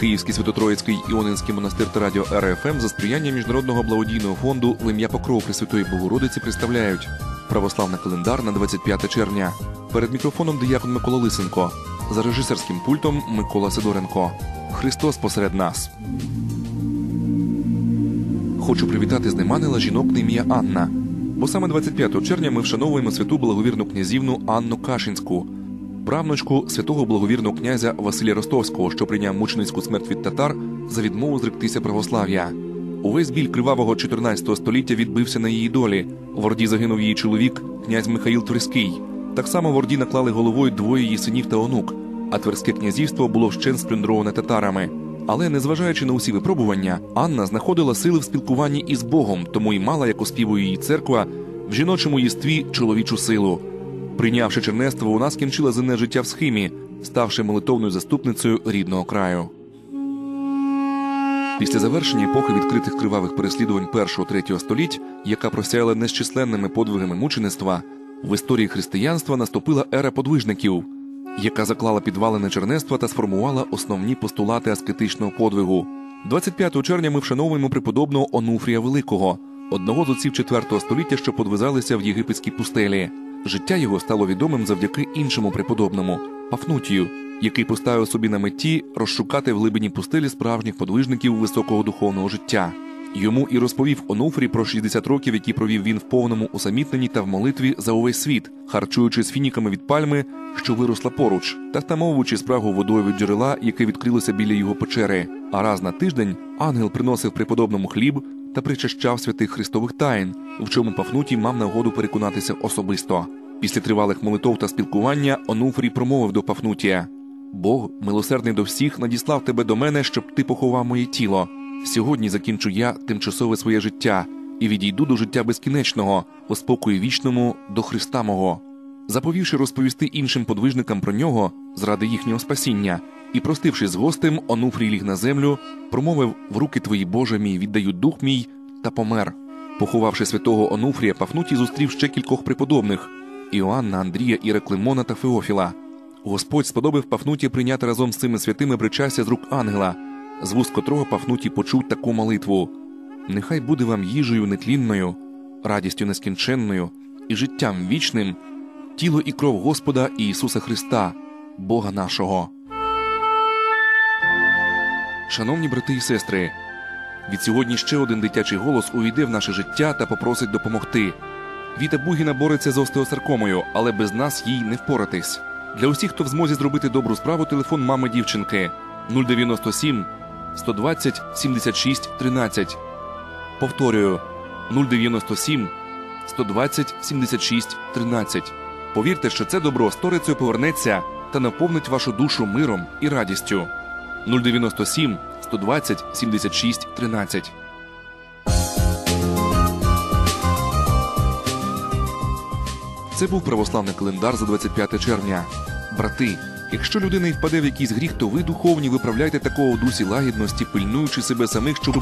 Київський Святотроїцький Іонинський монастир та радіо РФМ за сприяння Міжнародного благодійного фонду в ім'я Покров Пресвятої Богородиці представляють православний календар на 25 червня. Перед мікрофоном диякон Микола Лисенко, за режисерським пультом Микола Сидоренко. Христос посеред нас. Хочу привітати з Неманила жінок на ім'я Анна. Бо саме 25 червня ми вшановуємо святу благовірну князівну Анну Кашинську, правнучку святого благовірного князя Василя Ростовського, що прийняв мученицьку смерть від татар за відмову зректися православ'я. Увесь біль кривавого 14 століття відбився на її долі. В Орді загинув її чоловік, князь Михаїл Тверський. Так само в Орді наклали головою двоє її синів та онук, а Тверське князівство було вщен сплюндроване татарами. Але незважаючи на усі випробування, Анна знаходила сили в спілкуванні із Богом, тому й мала, як оспівує її церква, в жіночому єстві чоловічу силу. Прийнявши чернество, вона скінчила земне життя в схимі, ставши молитовною заступницею рідного краю. Після завершення епохи відкритих кривавих переслідувань першого третього століть, яка просяяла незчисленними подвигами мучеництва, в історії християнства наступила ера подвижників, яка заклала підвалини чернества та сформувала основні постулати аскетичного подвигу. 25 червня ми вшановуємо преподобного Онуфрія Великого, одного з отців IV століття, що подвизалися в єгипетській пустелі. Життя його стало відомим завдяки іншому преподобному Пафнутію, який поставив собі на меті розшукати в глибині пустелі справжніх подвижників високого духовного життя. Йому і розповів Онуфрій про 60 років, які провів він в повному усамітненні та в молитві за увесь світ, харчуючись фініками від пальми, що виросла поруч, та втамовуючи спрагу водою від джерела, яке відкрилося біля його печери. А раз на тиждень ангел приносив преподобному хліб та причащав святих христових таїн, в чому Пафнутій мав нагоду переконатися особисто. Після тривалих молитов та спілкування Онуфрій промовив до Пафнутія: Бог, милосердний до всіх, надіслав тебе до мене, щоб ти поховав моє тіло. Сьогодні закінчу я тимчасове своє життя і відійду до життя безкінечного, у спокої вічному до Христа мого. Заповівши розповісти іншим подвижникам про нього заради їхнього спасіння, і, простившись з гостем, Онуфрій ліг на землю, промовив в руки твої Боже мій, віддаю дух мій та помер. Поховавши святого Онуфрія, Пафнутій зустрів ще кількох преподобних Іоанна, Андрія, Іреклимона та Феофіла. Господь сподобав Пафнутія прийняти разом з цими святими причастя з рук ангела, з вуст котрого Пафнутій почув таку молитву: Нехай буде вам їжею нетлінною, радістю нескінченною і життям вічним, тіло і кров Господа Ісуса Христа, Бога нашого. Шановні брати і сестри, від сьогодні ще один дитячий голос увійде в наше життя та попросить допомогти. Віта Бугіна бореться з остеосаркомою, але без нас їй не впоратись. Для усіх, хто в змозі зробити добру справу, телефон мами дівчинки 097 120 76 13. Повторюю 097 120 76 13. Повірте, що це добро сторицею повернеться та наповнить вашу душу миром і радістю. 097 120 76 13. Це був православний календар за 25 червня. Брати, Якщо людина й впаде в якийсь гріх, то ви духовні виправляйте такого дусі лагідності, пильнуючи себе самих, що